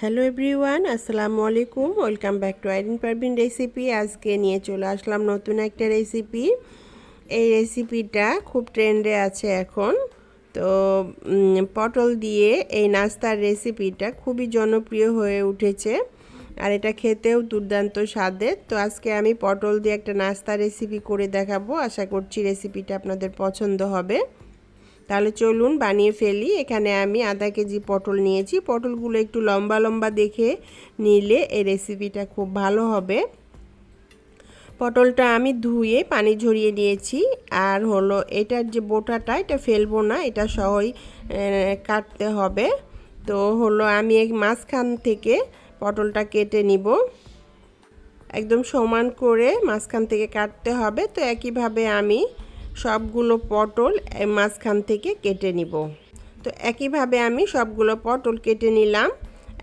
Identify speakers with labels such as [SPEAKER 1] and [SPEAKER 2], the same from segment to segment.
[SPEAKER 1] Hello everyone আসসালামু আলাইকুম welcome back to Aidin Parbin recipe আজকে নিয়ে চলে আসলাম নতুন একটা রেসিপি এই রেসিপিটা খুব ট্রেন্ডে আছে এখন। তো পটল দিয়ে এই নাস্তার রেসিপিটা খুবই জনপ্রিয় হয়ে উঠেছে। আর এটা খেতেও দুর্দান্ত স্বাদের। তো আজকে আমি পটল দিয়ে একটা নাস্তা রেসিপি করে দেখাবো। আশা করছি রেসিপিটা আপনাদের পছন্দ হবে। তাহলে চলুন বানিয়ে ফেলি। এখানে আমি আধা কেজি পটল নিয়েছি। পটলগুলো একটু লম্বা লম্বা দেখে নিলে এই রেসিপিটা খুব ভালো হবে। পটলটা আমি ধুয়ে পানি ঝরিয়ে নিয়েছি। আর হলো এটার যে বোটাটা, এটা ফেলব না, এটা সহই কাটতে হবে। তো হলো আমি এক মাঝখান থেকে পটলটা কেটে নিব। একদম সমান করে মাঝখান থেকে কাটতে হবে। তো একইভাবে আমি সবগুলো পটল মাঝখান থেকে কেটে নিব। তো একইভাবে আমি সবগুলো পটল কেটে নিলাম।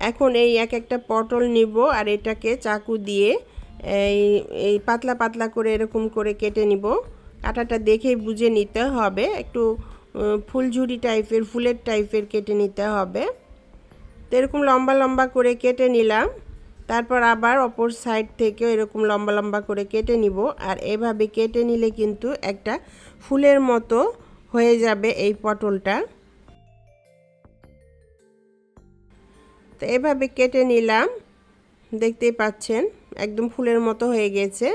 [SPEAKER 1] এখন এই এক একটা পটল নিব আর এটাকে চাকু দিয়ে এই এই পাতলা পাতলা করে এরকম করে কেটে নিব। কাটাটা দেখেই বুঝে নিতে হবে। একটু ফুলঝুরি টাইপের, ফুলের টাইপের কেটে নিতে হবে। তো এরকম লম্বা লম্বা করে কেটে নিলাম। তারপর আবার অপর সাইড থেকেও এরকম লম্বা লম্বা করে কেটে নিব। আর এভাবে কেটে নিলে কিন্তু একটা ফুলের মতো হয়ে যাবে এই পটলটা। তো এভাবে কেটে নিলাম। দেখতেই পাচ্ছেন, একদম ফুলের মতো হয়ে গেছে।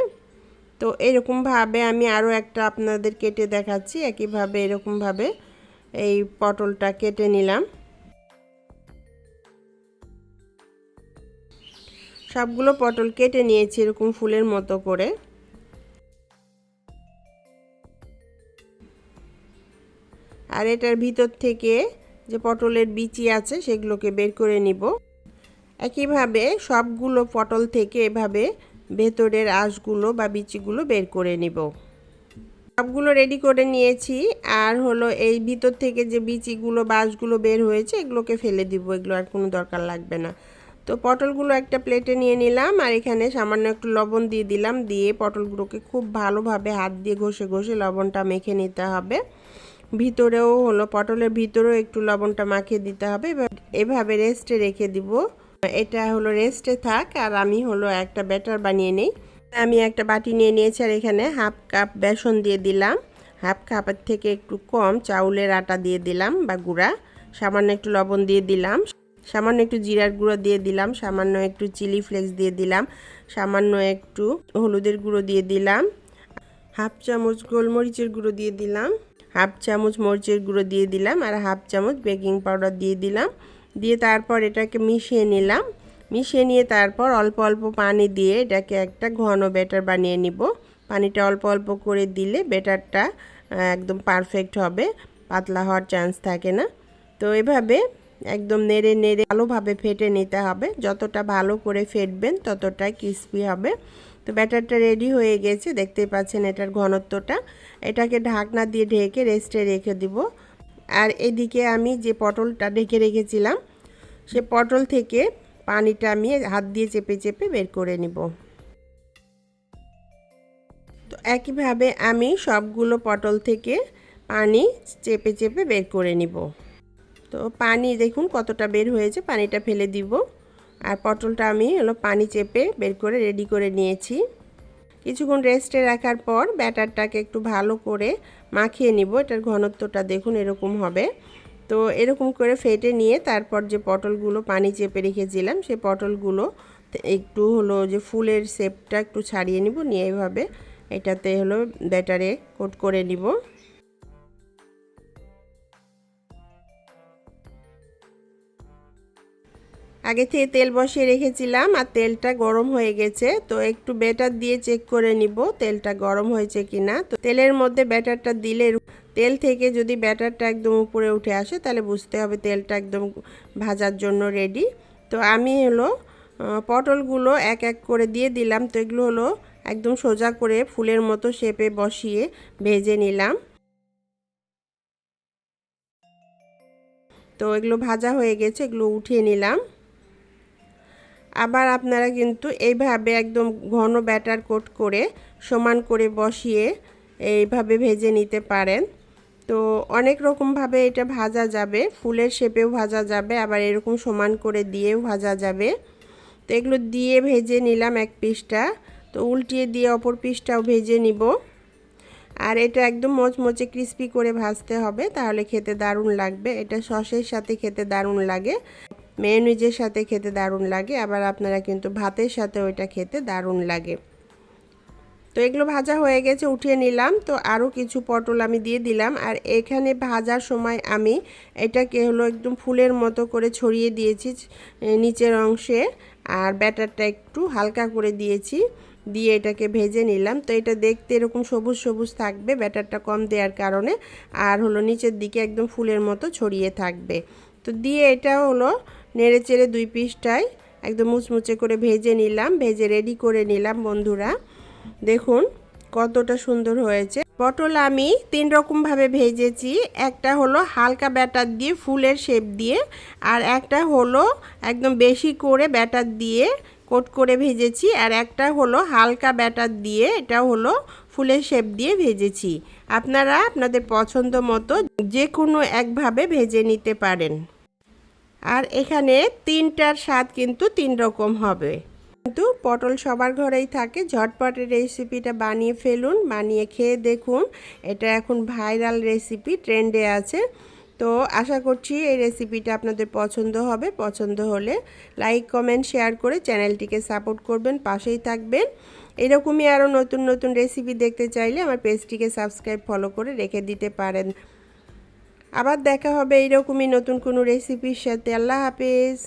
[SPEAKER 1] তো এরকমভাবে আমি আরও একটা আপনাদের কেটে দেখাচ্ছি। একইভাবে এরকমভাবে এই পটলটা কেটে নিলাম। সবগুলো পটল কেটে নিয়েছি এরকম ফুলের মতো করে। আর এটার ভিতর থেকে যে পটলের বিচি আছে সেগুলোকে বের করে নিব। একইভাবে সবগুলো পটল থেকে এভাবে ভেতরের আঁশগুলো বা বিচিগুলো বের করে নিব। সবগুলো রেডি করে নিয়েছি। আর হলো এই ভিতর থেকে যে বিচিগুলো বাঁশগুলো বের হয়েছে এগুলোকে ফেলে দিব, এগুলো আর কোনো দরকার লাগবে না। তো পটলগুলো একটা প্লেটে নিয়ে নিলাম আর এখানে সামান্য একটু লবণ দিয়ে দিলাম, দিয়ে পটলগুলোকে খুব ভালোভাবে হাত দিয়ে ঘষে ঘষে লবণটা মেখে নিতে হবে। ভিতরেও হলো, পটলের ভিতরেও একটু লবণটা মাখিয়ে দিতে হবে। এভাবে রেস্টে রেখে দিব। এটা হলো রেস্টে থাক, আর আমি হলো একটা ব্যাটার বানিয়ে নেই। আমি একটা বাটি নিয়ে নিয়েছি আর এখানে হাফ কাপ বেসন দিয়ে দিলাম। হাফ কাপের থেকে একটু কম চাউলের আটা দিয়ে দিলাম বা গুঁড়া। সামান্য একটু লবণ দিয়ে দিলাম। সামান্য একটু জিরার গুঁড়ো দিয়ে দিলাম, সামান্য একটু চিলি ফ্লেক্স দিয়ে দিলাম, সামান্য একটু হলুদের গুঁড়ো দিয়ে দিলাম, হাফ চামচ গোলমরিচের গুঁড়ো দিয়ে দিলাম, হাফ চামচ মরিচের গুঁড়ো দিয়ে দিলাম আর হাফ চামচ বেকিং পাউডার দিয়ে দিলাম। দিয়ে তারপর এটাকে মিশিয়ে নিলাম, মিশিয়ে নিয়ে তারপর অল্প অল্প পানি দিয়ে এটাকে একটা ঘন ব্যাটার বানিয়ে নিব। পানিটা অল্প অল্প করে দিলে ব্যাটারটা একদম পারফেক্ট হবে, পাতলা হওয়ার চান্স থাকে না। তো এভাবে একদম নেড়ে নেড়ে ভালোভাবে ফেটে নিতে হবে। যতটা ভালো করে ফেটবেন ততটাই ক্রিস্পি হবে। তো ব্যাটারটা রেডি হয়ে গেছে। দেখতেই পাচ্ছেন এটার ঘনত্বটা। এটাকে ঢাকনা দিয়ে ঢেকে রেস্টে রেখে দিব। আর এদিকে আমি যে পটলটা ঢেকে রেখেছিলাম, সে পটল থেকে পানিটা আমি হাত দিয়ে চেপে চেপে বের করে নিব। তো একইভাবে আমি সবগুলো পটল থেকে পানি চেপে চেপে বের করে নিব। তো পানি দেখুন কতটা বের হয়েছে, পানিটা ফেলে দিব। আর পটলটা আমি হলো পানি চেপে বের করে রেডি করে নিয়েছি। কিছুক্ষণ রেস্টে রাখার পর ব্যাটারটাকে একটু ভালো করে মাখিয়ে নিব, এটার ঘনত্বটা দেখুন এরকম হবে। তো এরকম করে ফেটে নিয়ে তারপর যে পটলগুলো পানি চেপে রেখেছিলাম সেই পটলগুলো একটু হলো যে ফুলের শেপটা একটু ছাড়িয়ে নিব, নিয়ে এভাবে এটাতে হলো ব্যাটারে কোট করে নিব। আগে থেকে তেল বসিয়ে রেখেছিলাম আর তেলটা গরম হয়ে গেছে, তো একটু ব্যাটার দিয়ে চেক করে নিব তেলটা গরম হয়েছে কি না তো তেলের মধ্যে ব্যাটারটা দিলে তেল থেকে যদি ব্যাটারটা একদম উপরে উঠে আসে, তাহলে বুঝতে হবে তেলটা একদম ভাজার জন্য রেডি তো আমি হলো পটলগুলো এক এক করে দিয়ে দিলাম, তো এগুলো হলো একদম সোজা করে ফুলের মতো শেপে বসিয়ে ভেজে নিলাম। তো এগুলো ভাজা হয়ে গেছে, এগুলো উঠিয়ে নিলাম। আবার আপনারা কিন্তু এইভাবে একদম ঘন ব্যাটার কোট করে সমান করে বসিয়ে এইভাবে ভেজে নিতে পারেন। তো অনেক রকমভাবে এটা ভাজা যাবে, ফুলের শেপেও ভাজা যাবে, আবার এরকম সমান করে দিয়েও ভাজা যাবে। তো এগুলো দিয়ে ভেজে নিলাম এক পিসটা। তো উল্টিয়ে দিয়ে অপর পিসটাও ভেজে নিব। আর এটা একদম মচমচে ক্রিস্পি করে ভাজতে হবে, তাহলে খেতে দারুণ লাগবে। এটা সসের সাথে খেতে দারুণ লাগে। মেয়নিজের সাথে খেতে দারুণ লাগে, আবার আপনারা কিন্তু ভাতের সাথে ওইটা খেতে দারুণ লাগে। তো এগুলো ভাজা হয়ে গেছে, উঠিয়ে নিলাম। তো আরও কিছু পটল আমি দিয়ে দিলাম, আর এখানে ভাজার সময় আমি এটাকে হলো একদম ফুলের মতো করে ছড়িয়ে দিয়েছি নিচের অংশে, আর ব্যাটারটা একটু হালকা করে দিয়েছি, দিয়ে এটাকে ভেজে নিলাম। তো এটা দেখতে এরকম সবুজ সবুজ থাকবে, ব্যাটারটা কম দেওয়ার কারণে, আর হলো নিচের দিকে একদম ফুলের মতো ছড়িয়ে থাকবে। তো দিয়ে এটা হলো নেড়ে চেড়ে দুই পিসটাই একদম মুচমুচে করে ভেজে নিলাম, ভেজে রেডি করে নিলাম বন্ধুরা। দেখুন কতটা সুন্দর হয়েছে। পটল আমি তিন রকমভাবে ভেজেছি, একটা হলো হালকা ব্যাটার দিয়ে ফুলের শেপ দিয়ে আর একটা হলো একদম বেশি করে ব্যাটার দিয়ে কোট করে ভেজেছি আর একটা হলো হালকা ব্যাটার দিয়ে এটা হলো ফুলের শেপ দিয়ে ভেজেছি। আপনারা আপনাদের পছন্দ মতো যে কোনো একভাবে ভেজে নিতে পারেন। আর এখানে তিনটার স্বাদ কিন্তু তিন রকম হবে। কিন্তু পটল সবার ঘরেই থাকে। ঝটপটের রেসিপিটা বানিয়ে ফেলুন, বানিয়ে খেয়ে দেখুন। এটা এখন ভাইরাল রেসিপি, ট্রেন্ডে আছে। তো আশা করছি এই রেসিপিটা আপনাদের পছন্দ হবে। পছন্দ হলে লাইক, কমেন্ট, শেয়ার করে চ্যানেলটিকে সাপোর্ট করবেন, পাশেই থাকবেন। এরকমই আরও নতুন নতুন রেসিপি দেখতে চাইলে আমার পেজটিকে সাবস্ক্রাইব, ফলো করে রেখে দিতে পারেন। আবার দেখা হবে এইরকমই নতুন কোনো রেসিপির সাথে। আল্লাহ হাফেজ।